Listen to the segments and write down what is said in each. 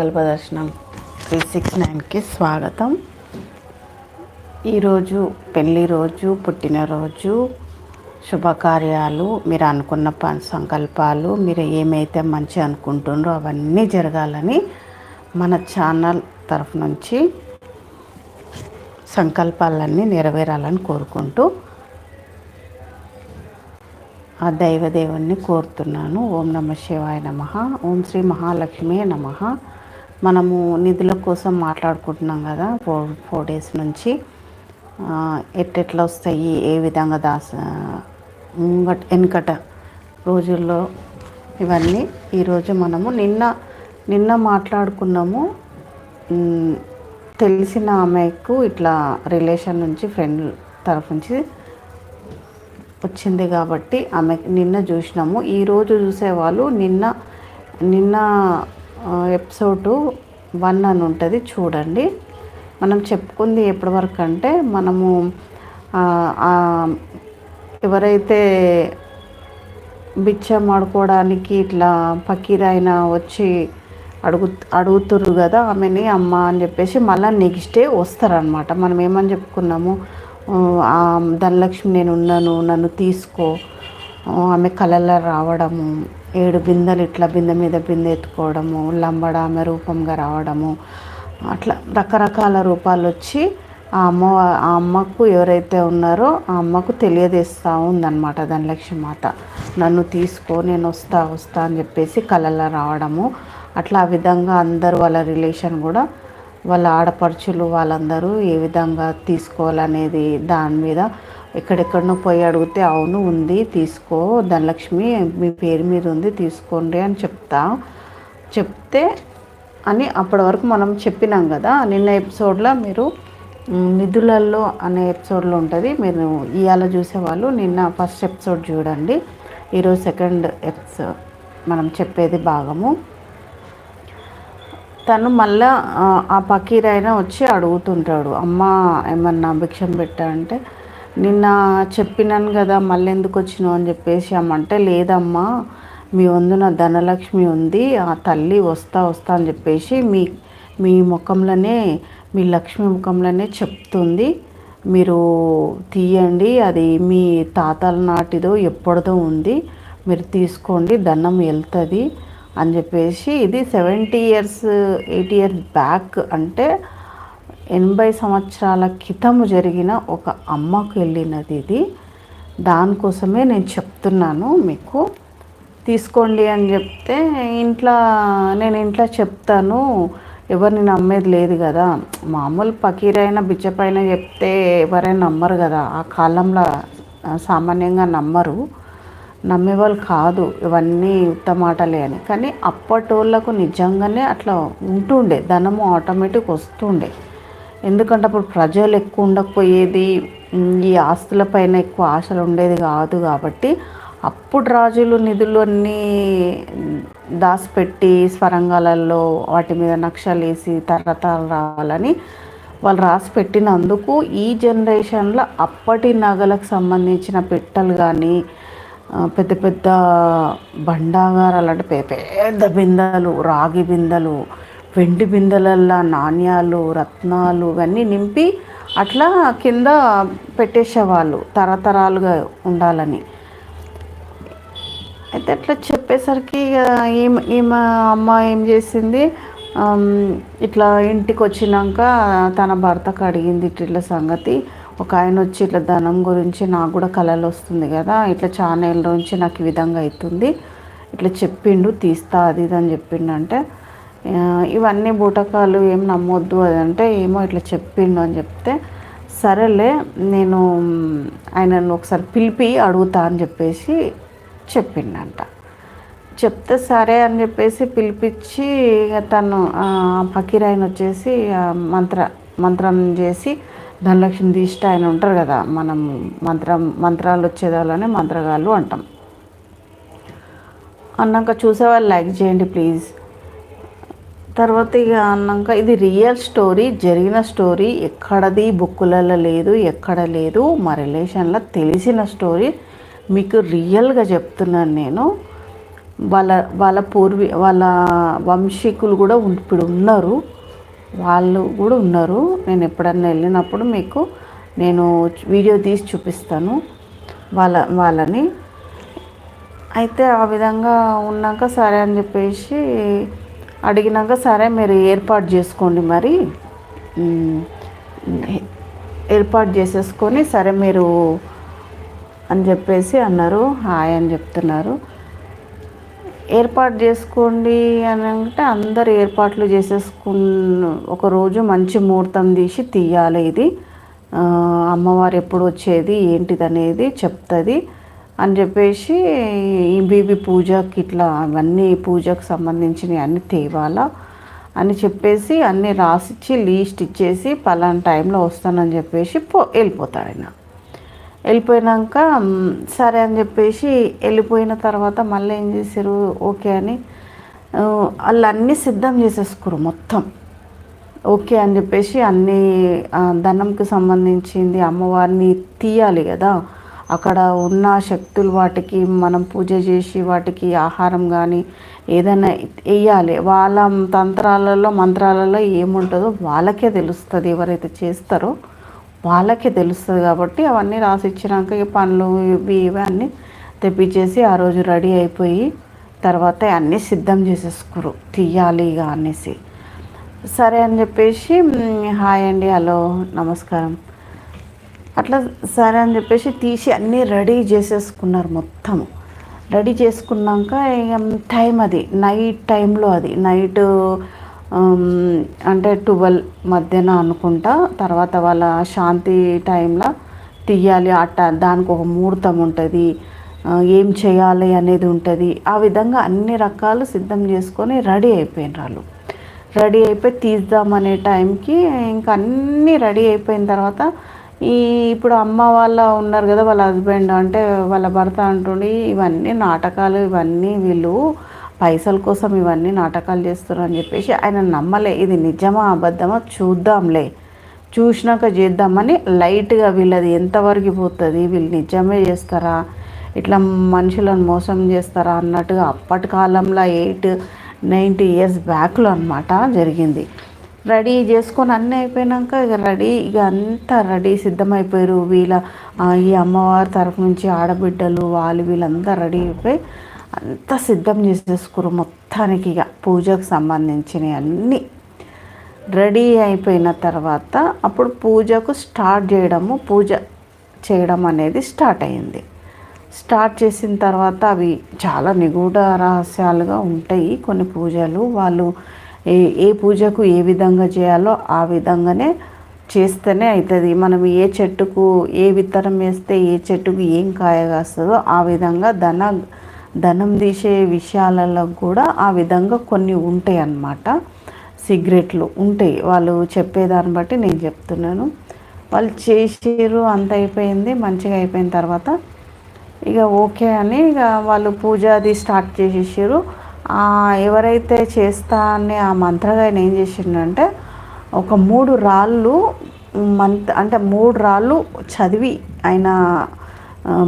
సంకల్ప దర్శనం three six నైన్కి స్వాగతం. ఈరోజు పెళ్ళి రోజు పుట్టినరోజు శుభకార్యాలు మీరు అనుకున్న ప సంకల్పాలు మీరు ఏమైతే మంచి అనుకుంటున్నారో అవన్నీ జరగాలని మన ఛానల్ తరఫు నుంచి సంకల్పాలన్నీ నెరవేరాలని కోరుకుంటూ ఆ దైవదేవుణ్ణి కోరుతున్నాను. ఓం నమ శివాయ నమ. ఓం శ్రీ మహాలక్ష్మి నమ. మనము నిధుల కోసం మాట్లాడుకుంటున్నాం కదా ఫోర్ ఫోర్ డేస్ నుంచి. ఎట్టెట్లా వస్తాయి ఏ విధంగా దాస ముంగట వెనుకట రోజుల్లో ఇవన్నీ ఈరోజు మనము నిన్న నిన్న మాట్లాడుకున్నాము. తెలిసిన ఆమెకు ఇట్లా రిలేషన్ నుంచి ఫ్రెండ్ తరఫు నుంచి వచ్చింది కాబట్టి ఆమె నిన్న చూసినాము. ఈరోజు చూసేవాళ్ళు నిన్న నిన్న ఎపిసోడ్ వన్ అని ఉంటుంది చూడండి. మనం చెప్పుకుంది ఎప్పటి వరకు అంటే మనము ఎవరైతే బిచ్చం ఆడుకోవడానికి ఇట్లా పకీరైనా వచ్చి అడుగు అడుగుతుర్రు కదా ఆమెని అమ్మ అని చెప్పేసి మళ్ళీ నెక్స్ట్ డే వస్తారనమాట మనం ఏమని చెప్పుకున్నాము? ధనలక్ష్మి నేను ఉన్నాను నన్ను తీసుకో. ఆమె కళల్లో రావడము ఏడు బిందెలు ఇట్లా బిందె మీద బిందె ఎత్తుకోవడము లంబడ ఆమె రూపంగా రావడము. అట్లా రకరకాల రూపాలు వచ్చి ఆ అమ్మ ఆ అమ్మకు ఎవరైతే ఉన్నారో ఆ అమ్మకు తెలియజేస్తూ ఉందన్నమాట ధనలక్ష్మి మాత నన్ను తీసుకో నేను వస్తా వస్తా అని చెప్పేసి కళల్లో రావడము. అట్లా ఆ విధంగా అందరూ వాళ్ళ రిలేషన్ కూడా వాళ్ళ ఆడపడుచులు వాళ్ళందరూ ఏ విధంగా తీసుకోవాలనేది దాని మీద ఎక్కడెక్కడనో పోయి అడిగితే అవును ఉంది తీసుకో ధనలక్ష్మి మీ పేరు మీద ఉంది తీసుకోండి అని చెప్తా. చెప్తే అని అప్పటి వరకు మనం చెప్పినాం కదా నిన్న ఎపిసోడ్లో మీరు నిధులలో అనే ఎపిసోడ్లో ఉంటుంది మీరు ఇవాళ చూసేవాళ్ళు నిన్న ఫస్ట్ ఎపిసోడ్ చూడండి. ఈరోజు సెకండ్ ఎపిసోడ్ మనం చెప్పేది భాగము. తను మళ్ళా ఆ పకీరైన వచ్చి అడుగుతుంటాడు అమ్మ ఏమన్నా భిక్షం పెట్టా? అంటే నిన్న చెప్పినాను కదా మళ్ళీ ఎందుకు వచ్చినావు అని చెప్పేసి అమ్మంటే లేదమ్మా మీ వందున ధనలక్ష్మి ఉంది ఆ తల్లి వస్తా వస్తా అని చెప్పేసి మీ మీ ముఖంలోనే మీ లక్ష్మి ముఖంలోనే చెప్తుంది. మీరు తీయండి అది మీ తాతల నాటిదో ఎప్పటిదో ఉంది మీరు తీసుకోండి దండం వెళ్తుంది అని చెప్పేసి ఇది seventy years eighty years back అంటే ఎనభై సంవత్సరాల క్రితము జరిగిన ఒక అమ్మకు వెళ్ళినది ఇది. దానికోసమే నేను చెప్తున్నాను మీకు. తీసుకోండి అని చెప్తే ఇంట్లో నేను ఇంట్లో చెప్తాను ఎవరిని నమ్మేది లేదు కదా. మామూలు పకీరైన బిచ్చపైన చెప్తే ఎవరైనా నమ్మరు కదా. ఆ కాలంలో సామాన్యంగా నమ్మరు. నమ్మేవాళ్ళు కాదు. ఇవన్నీ ఉత్తమాటలే అని. కానీ అప్పటోళ్ళకు నిజంగానే అట్లా ఉంటుండే. ధనము ఆటోమేటిక్ వస్తుండే. ఎందుకంటే అప్పుడు ప్రజలు ఎక్కువ ఉండకపోయేది ఈ ఆస్తుల పైన ఎక్కువ ఆశలు ఉండేది కాదు కాబట్టి అప్పుడు రాజులు నిధులు అన్నీ దాచిపెట్టి స్వరంగాలలో వాటి మీద నక్షలు వేసి తరతరాలు రావాలని వాళ్ళు రాసి పెట్టినందుకు ఈ జనరేషన్లో అప్పటి నగలకు సంబంధించిన పెట్టలు కానీ పెద్ద పెద్ద బండాగారాలు అంటే పెద్ద బిందెలు రాగి బిందెలు వెండి బిందెలల్లో నాణ్యాలు రత్నాలు ఇవన్నీ నింపి అట్లా కింద పెట్టేసేవాళ్ళు తరతరాలుగా ఉండాలని. అయితే అట్లా చెప్పేసరికి ఈమె ఈమె అమ్మ ఏం చేసింది? ఇట్లా ఇంటికి వచ్చినాక తన భర్తకు అడిగింది ఇట్లా సంగతి. ఒక ఆయన వచ్చి ఇట్లా ధనం గురించి నాకు కూడా కళలు వస్తుంది కదా ఇట్లా ఛానల్ నుంచి నాకు ఈ విధంగా అవుతుంది. ఇట్లా చెప్పిండు తీస్తా అది ఇది అని చెప్పిండంటే అంటే ఇవన్నీ బూటకాలు ఏం నమ్మొద్దు అది అంటే ఏమో ఇట్లా చెప్పిండు అని చెప్తే సరేలే నేను ఆయనను ఒకసారి పిలిపి అడుగుతా అని చెప్పేసి చెప్పిండంట. చెప్తే సరే అని చెప్పేసి పిలిపించి తను పకీరాయన వచ్చేసి మంత్ర మంత్రం చేసి ధనలక్ష్మి తీస్తే ఆయన ఉంటారు కదా మనం మంత్రం మంత్రాలు వచ్చేదాలోనే మంత్రగాళ్ళు అంటాం. అన్నాక చూసేవాళ్ళు లైక్ చేయండి ప్లీజ్. తర్వాత ఇక అన్నాక ఇది రియల్ స్టోరీ జరిగిన స్టోరీ ఎక్కడది బుక్కులలో లేదు ఎక్కడ లేదు మా రిలేషన్లో తెలిసిన స్టోరీ మీకు రియల్గా చెప్తున్నాను నేను. వాళ్ళ వాళ్ళ పూర్వీ వాళ్ళ వంశీకులు కూడా ఇప్పుడు ఉన్నారు. వాళ్ళు కూడా ఉన్నారు. నేను ఎప్పుడన్నా వెళ్ళినప్పుడు మీకు నేను వీడియో తీసి చూపిస్తాను వాళ్ళ వాళ్ళని. అయితే ఆ విధంగా ఉన్నాక సరే అని చెప్పేసి అడిగినాక సరే మీరు ఏర్పాటు చేసుకోండి మరి. ఏర్పాటు చేసేసుకొని సరే మీరు అని చెప్పేసి అన్నారు. హాయ్ అని చెప్తున్నారు. ఏర్పాటు చేసుకోండి అని అంటే అందరు ఏర్పాట్లు చేసేసుకున్న ఒకరోజు మంచి ముహూర్తం తీసి తీయాలి ఇది. అమ్మవారు ఎప్పుడు వచ్చేది ఏంటిది అనేది చెప్తుంది. అని చెప్పేసి ఈ బీబీ పూజకి ఇట్లా అవన్నీ పూజకు సంబంధించినవి అన్నీ తేవాలా అని చెప్పేసి అన్నీ రాసిచ్చి లీస్ట్ ఇచ్చేసి పలానా టైంలో వస్తానని చెప్పేసి పో వెళ్ళిపోతాడు ఆయన. వెళ్ళిపోయినాక సరే అని చెప్పేసి వెళ్ళిపోయిన తర్వాత మళ్ళీ ఏం చేశారు? ఓకే అని వాళ్ళు అన్నీ సిద్ధం చేసేసుకురు మొత్తం. ఓకే అని చెప్పేసి అన్నీ ధనంకి సంబంధించింది అమ్మవారిని తీయాలి కదా. అక్కడ ఉన్న శక్తులు వాటికి మనం పూజ చేసి వాటికి ఆహారం కానీ ఏదైనా వేయాలి వాళ్ళ తంత్రాలలో మంత్రాలలో ఏముంటుందో వాళ్ళకే తెలుస్తుంది ఎవరైతే చేస్తారో వాళ్ళకే తెలుస్తుంది కాబట్టి అవన్నీ రాసి ఇచ్చినాక ఈ పనులు ఇవి ఇవన్నీ తెప్పించేసి ఆ రోజు రెడీ అయిపోయి తర్వాత అన్నీ సిద్ధం చేసేసుకోరు. తీయాలి ఇక అనేసి. సరే అని చెప్పేసి హాయ్ అండి హలో నమస్కారం. అట్లా సరే అని చెప్పేసి తీసి అన్నీ రెడీ చేసేసుకున్నారు మొత్తం. రెడీ చేసుకున్నాక టైం అది నైట్ టైంలో అది. నైట్ అంటే ట్వెల్వ్ మధ్యన అనుకుంటా. తర్వాత వాళ్ళ శాంతి టైంలో తీయాలి. అట్ట దానికి ఒక ముహూర్తం ఉంటుంది. ఏం చేయాలి అనేది ఉంటుంది. ఆ విధంగా అన్ని రకాలు సిద్ధం చేసుకొని రెడీ అయిపోయిన వాళ్ళు. రెడీ అయిపోయి తీద్దామనే టైంకి ఇంకా అన్నీ రెడీ అయిపోయిన తర్వాత ఈ ఇప్పుడు అమ్మ వాళ్ళ ఉన్నారు కదా వాళ్ళ హస్బెండ్ అంటే వాళ్ళ భర్త అంటుండి ఇవన్నీ నాటకాలు ఇవన్నీ వీళ్ళు పైసల కోసం ఇవన్నీ నాటకాలు చేస్తున్నారు అని చెప్పేసి ఆయన నమ్మలే. ఇది నిజమా అబద్ధమా చూద్దాంలే. చూసినాక చేద్దామని లైట్గా వీళ్ళది ఎంతవరకు పోతుంది వీళ్ళు నిజమే చేస్తారా ఇట్లా మనుషులను మోసం చేస్తారా అన్నట్టుగా అప్పటి కాలంలో ఎయిట్ నైంటీ ఇయర్స్ బ్యాక్లో అనమాట జరిగింది. రెడీ చేసుకొని అన్నీ అయిపోయినాక ఇక రెడీ ఇక అంతా రెడీ సిద్ధమైపోయారు. వీళ్ళ ఈ అమ్మవారి తరఫు నుంచి ఆడబిడ్డలు వాళ్ళు వీళ్ళంతా రెడీ అయిపోయి అంతా సిద్ధం చేసేసుకురు మొత్తానికి ఇక పూజకు సంబంధించినవి అన్నీ. రెడీ అయిపోయిన తర్వాత అప్పుడు పూజకు స్టార్ట్ చేయడము పూజ చేయడం అనేది స్టార్ట్ అయింది. స్టార్ట్ చేసిన తర్వాత అవి చాలా నిగూఢ రహస్యాలుగా ఉంటాయి కొన్ని పూజలు. వాళ్ళు ఏ ఏ పూజకు ఏ విధంగా చేయాలో ఆ విధంగానే చేస్తేనే అవుతుంది మనం ఏ చెట్టుకు ఏ విత్తనం వేస్తే ఏ చెట్టుకు ఏం కాయ కాస్తుందో ఆ విధంగా ధన ధనం తీసే విషయాలలో కూడా ఆ విధంగా కొన్ని ఉంటాయి అన్నమాట సిగరెట్లు ఉంటాయి. వాళ్ళు చెప్పేదాన్ని బట్టి నేను చెప్తున్నాను. వాళ్ళు చేసారు అంత అయిపోయింది మంచిగా అయిపోయిన తర్వాత ఇక ఓకే అని ఇక వాళ్ళు పూజ అది స్టార్ట్ చేసేసారు ఎవరైతే చేస్తా అని ఆ మంత్రగాయన ఏం చేసిండంటే ఒక మూడు రాళ్ళు మంత్ అంటే మూడు రాళ్ళు చదివి ఆయన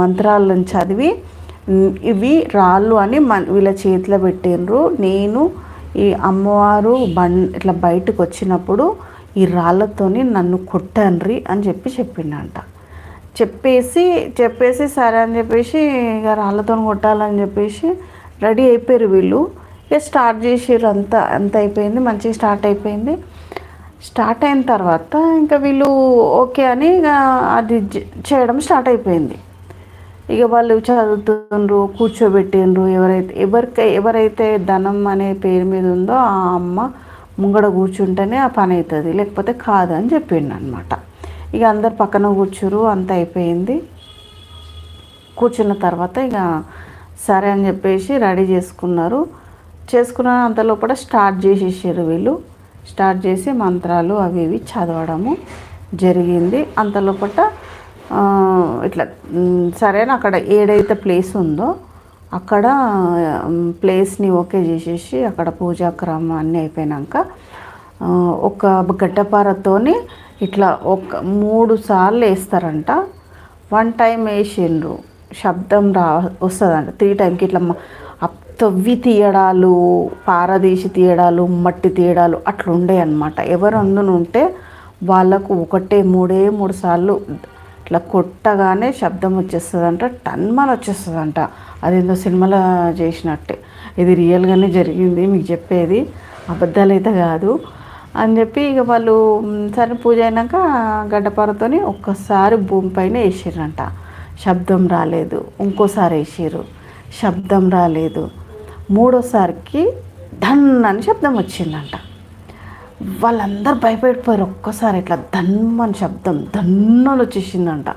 మంత్రాలను చదివి ఇవి రాళ్ళు అని మన వీళ్ళ చేతిలో పెట్టిండ్రు. నేను ఈ అమ్మవారు బం ఇట్లా బయటకు వచ్చినప్పుడు ఈ రాళ్ళతోని నన్ను కొట్టండ్రి అని చెప్పి చెప్పిండంట. చెప్పేసి చెప్పేసి సరే అని చెప్పేసి ఇక రాళ్ళతో కొట్టాలని చెప్పేసి రెడీ అయిపోయారు వీళ్ళు. ఇక స్టార్ట్ చేసారు అంతా అంత అయిపోయింది మంచిగా స్టార్ట్ అయిపోయింది. స్టార్ట్ అయిన తర్వాత ఇంకా వీళ్ళు ఓకే అని ఇక అది చేయడం స్టార్ట్ అయిపోయింది. ఇక వాళ్ళు చదువుతుండ్రు కూర్చోబెట్టిండ్రు ఎవరైతే ఎవరికి ఎవరైతే ధనం అనే పేరు మీద ఉందో ఆ అమ్మ ముంగడ కూర్చుంటేనే ఆ పని అవుతుంది లేకపోతే కాదు అని చెప్పిండు అనమాట ఇక అందరు పక్కన కూర్చురు అంత అయిపోయింది. కూర్చున్న తర్వాత ఇక సరే అని చెప్పేసి రెడీ చేసుకున్నారు. చేసుకున్న అంతలో కూడా స్టార్ట్ చేసేసారు వీళ్ళు. స్టార్ట్ చేసి మంత్రాలు అవి ఇవి చదవడము జరిగింది. అంతలోపట ఇట్లా సరేనా అక్కడ ఏడైతే ప్లేస్ ఉందో అక్కడ ప్లేస్ని ఓకే చేసేసి అక్కడ పూజాక్రమం అన్నీ అయిపోయినాక ఒక గడ్డపారతోని ఇట్లా ఒక మూడు సార్లు వేస్తారంట. వన్ టైం వేసిండ్రు. శబ్దం రా వస్తుందంట. త్రీ టైంకి ఇట్లా తవ్వి తీయడాలు పారదీసి తీయడాలు మట్టి తీయడాలు అట్లా అనమాట ఎవరు అందునుంటే వాళ్ళకు ఒకటే మూడే మూడు సార్లు ఇట్లా కొట్టగానే శబ్దం వచ్చేస్తుందంట టన్మని వచ్చేస్తుందంట. అదేందో సినిమాలో చేసినట్టే. ఇది రియల్గానే జరిగింది మీకు చెప్పేది. అబద్ధాలైతే కాదు. అని చెప్పి ఇక వాళ్ళు సరే పూజ అయినాక గడ్డపారతోని ఒక్కసారి భూమి పైన వేసిర్రంట. శబ్దం రాలేదు. ఇంకోసారి వేసారు శబ్దం రాలేదు. మూడోసారికి ధన్ అని శబ్దం వచ్చిందంట. వాళ్ళందరూ భయపడిపోయారు. ఒక్కసారి ఇట్లా ధన్మని శబ్దం ధన్నులు వచ్చేసిందంట.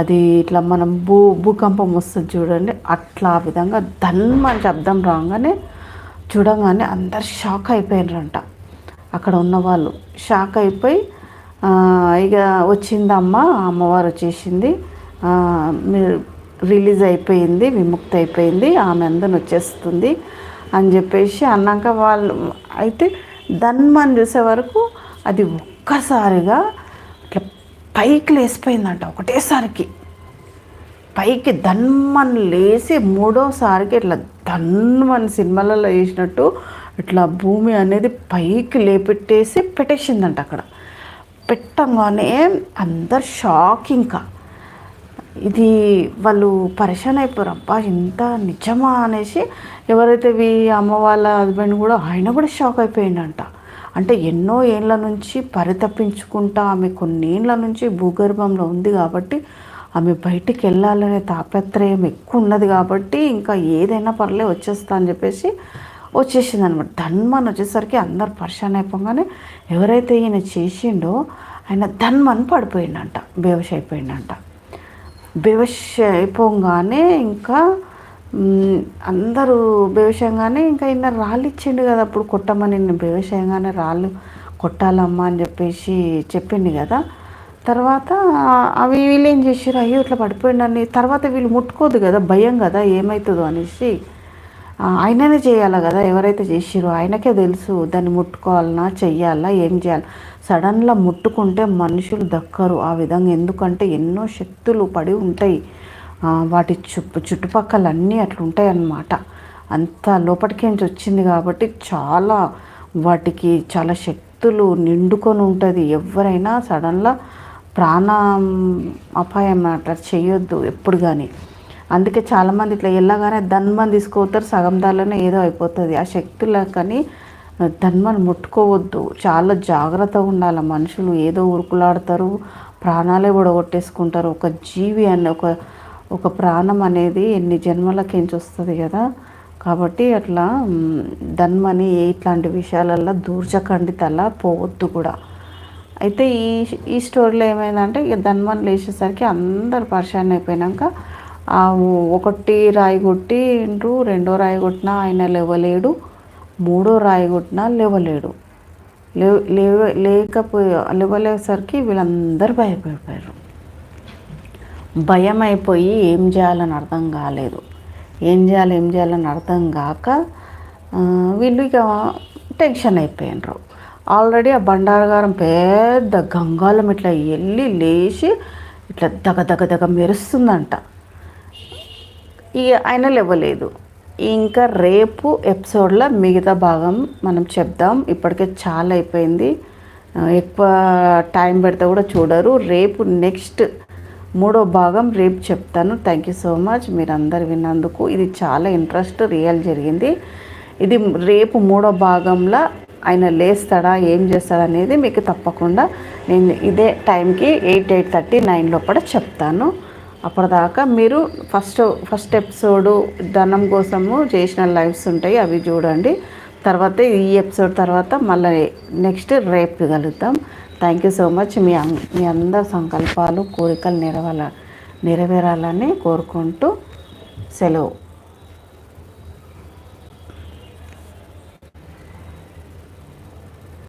అది ఇట్లా మనం భూ భూకంపం వస్తుంది చూడండి. అట్లా ఆ విధంగా ధన్మని శబ్దం రాగానే చూడంగానే అందరు షాక్ అయిపోయినారంట అక్కడ ఉన్నవాళ్ళు షాక్ అయిపోయి ఇక వచ్చిందమ్మ అమ్మవారు వచ్చేసింది. రిలీజ్ అయిపోయింది విముక్తి అయిపోయింది ఆమె అందరిని వచ్చేస్తుంది అని చెప్పేసి అన్నాక వాళ్ళు అయితే ధన్మని చూసే వరకు అది ఒక్కసారిగా ఇట్లా పైకి లేసిపోయిందంట ఒకటేసారికి. పైకి ధన్మని లేచి మూడోసారికి ఇట్లా ధన్మని సినిమాలలో వేసినట్టు ఇట్లా భూమి అనేది పైకి లేపెట్టేసి పెట్టేసిందంట అక్కడ. పెట్టంగానే అందరు షాక్ ఇంకా. ఇది వాళ్ళు పరిశాన్ అయిపోయారు. అబ్బా ఇంత నిజమా అనేసి ఎవరైతే వీ అమ్మ వాళ్ళ హస్బెండ్ కూడా ఆయన కూడా షాక్ అయిపోయిందంట అంటే ఎన్నో ఏళ్ళ నుంచి పరితపించుకుంటా ఆమె కొన్ని ఏళ్ళ నుంచి భూగర్భంలో ఉంది కాబట్టి ఆమె బయటికి వెళ్ళాలనే తాపత్రయం ఎక్కువ ఉన్నది కాబట్టి ఇంకా ఏదైనా పర్లే వచ్చేస్తా అని చెప్పేసి వచ్చేసింది అనమాట ధన్మన్ వచ్చేసరికి అందరు పరిశాన్ అయిపోగానే ఎవరైతే ఈయన చేసిండో ఆయన ధన్మన్ పడిపోయిండంట బేవష్ అయిపోయిండంట. బేవష్ అయిపోగానే ఇంకా అందరూ బేవషంగానే ఇంకా ఈయన రాళ్ళు ఇచ్చిండు కదా. అప్పుడు కొట్టమని బేవషంగానే రాళ్ళు కొట్టాలమ్మా అని చెప్పేసి చెప్పిండు కదా. తర్వాత అవి వీళ్ళు ఏం చేసారు అయ్యో ఇట్లా పడిపోయిండని తర్వాత వీళ్ళు ముట్టుకోదు కదా భయం కదా ఏమవుతుందో అనేసి ఆయననే చేయాలి కదా? ఎవరైతే చేసిరో ఆయనకే తెలుసు దాన్ని ముట్టుకోవాలన్నా చెయ్యాలా ఏం చేయాలి? సడన్గా ముట్టుకుంటే మనుషులు దక్కరు. ఆ విధంగా ఎందుకంటే ఎన్నో శక్తులు పడి ఉంటాయి. వాటి చుట్టు చుట్టుపక్కల అన్నీ అట్లుంటాయి అన్నమాట. అంత లోపలికేంచి వచ్చింది కాబట్టి చాలా వాటికి చాలా శక్తులు నిండుకొని ఉంటుంది. ఎవరైనా సడన్గా ప్రాణ అపాయం అట్లా చేయొద్దు ఎప్పుడు కానీ అందుకే చాలామంది ఇట్లా ఎలాగానే ధన్మని తీసుకుపోతారు సగం దానిలోనే ఏదో అయిపోతుంది. ఆ శక్తుల కానీ ధన్మని ముట్టుకోవద్దు. చాలా జాగ్రత్తగా ఉండాలి. మనుషులు ఏదో ఉరుకులాడతారు ప్రాణాలే కొట్టేసుకుంటారు ఒక జీవి అని ఒక ఒక ప్రాణం అనేది ఎన్ని జన్మలకించి వస్తుంది కదా. కాబట్టి అట్లా ధన్మని ఇట్లాంటి విషయాలల్లో దూర్చకండి తల పోవద్దు కూడా. అయితే ఈ ఈ స్టోరీలో ఏమైందంటే ఇక ధన్మని లేచేసరికి అందరు పరిశాన్ అయిపోయినాక ఒకటి రాయి కొట్టిండ్రు రెండో రాయి కొట్టినా ఆయన లేవలేడు మూడో రాయి కొట్టినా లేవలేడు. లేవ లేకపోయే లేవలేసరికి వీళ్ళందరూ భయపడిపోయారు. భయం అయిపోయి ఏం చేయాలని అర్థం కాలేదు. ఏం చేయాలి ఏం చేయాలని అర్థం కాక వీళ్ళు ఇక టెన్షన్ అయిపోయినరు. ఆల్రెడీ ఆ బండారగారం పెద్ద గంగాలం ఇట్లా వెళ్ళి లేచి ఇట్లా దగ దగ దగ మెరుస్తుందంట. ఇక ఆయన ఇవ్వలేదు ఇంకా రేపు ఎపిసోడ్లో మిగతా భాగం మనం చెప్దాం. ఇప్పటికే చాలా అయిపోయింది. ఎక్కువ టైం పెడితే కూడా చూడరు. రేపు నెక్స్ట్ మూడో భాగం రేపు చెప్తాను. థ్యాంక్ యూ సో మచ్ మీరు అందరు విన్నందుకు. ఇది చాలా ఇంట్రెస్ట్ రియల్ జరిగింది. ఇది రేపు మూడో భాగంలో ఆయన లేస్తాడా ఏం చేస్తాడా అనేది మీకు తప్పకుండా నేను ఇదే టైంకి ఎయిట్ ఎయిట్ థర్టీ నైన్ లోపల చెప్తాను. అప్పటిదాకా మీరు ఫస్ట్ ఫస్ట్ ఎపిసోడు ధనం కోసము చేసిన లైవ్స్ ఉంటాయి అవి చూడండి. తర్వాత ఈ ఎపిసోడ్ తర్వాత మళ్ళీ నెక్స్ట్ రేపు కలుద్దాం. థ్యాంక్ యూ సో మచ్ మీ మీ అందరి సంకల్పాలు కోరికలు నెరవేల నెరవేరాలని కోరుకుంటూ సెలవు.